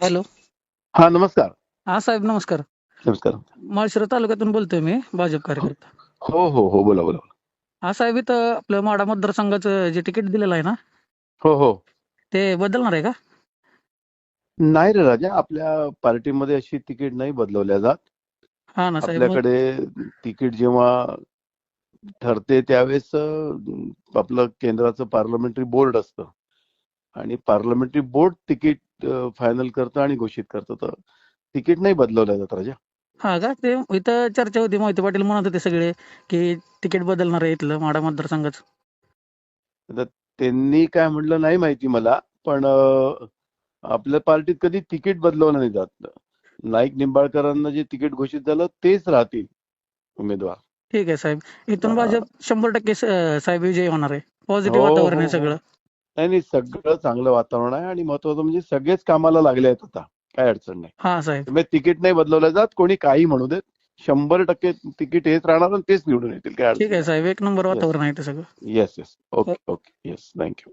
Hello. हा नमस्कार. हा साहेब नमस्कार. नमस्कार. माळशिरस तालुक्यातून बोलतोय मी भाजप कार्यकर्ता. हो हो हो बोला बोला. हा साहेब इथं आपलं माडा मतदारसंघाचं जे तिकीट दिलेलं आहे ना हो हो. ते बदलणार आहे का? नाही रे राजा आपल्या पार्टीमध्ये अशी तिकीट नाही बदलवल्या जात. हा ना साहेब मग- आपल्याकडे तिकीट जेव्हा ठरते त्यावेळेस अं, आपलं केंद्राचं पार्लमेंटरी बोर्ड असतं. आणि पार्लमेंटरी बोर्ड तिकीट फायनल करतं आणि घोषित करतं. तर तिकीट नाही बदलवल्या जात राजा. हा का? ते इथं चर्चा होती. मोहिते पाटील म्हणत होते सगळे की तिकीट बदलणार आहे इथलं माडा मतदारसंघाचं. त्यांनी काय म्हणलं नाही माहिती मला पण आपल्या पार्टीत कधी तिकीट बदलवलं नाही जात. नाईक निंबाळकरांना जे तिकीट घोषित झालं तेच राहतील उमेदवार. ठीक आहे साहेब. इथून हा. भाजप शंभर टक्के साहेब विजयी होणार आहे. पॉझिटिव्ह हो, वातावरण हो, आहे हो. सगळं. नाही नाही सगळं चांगलं वातावरण आहे आणि महत्वाचं म्हणजे सगळेच कामाला लागले आहेत आता. काय अडचण नाही. हा तिकीट नाही बदलवलं जात कोणी काही म्हणू देत. शंभर टक्के तिकीट हेच राहणार आणि तेच निवडून येतील. काय ठीक आहे साहेब. एक नंबर वातावरण आहे ते सगळं. Yes yes okay okay yes thank you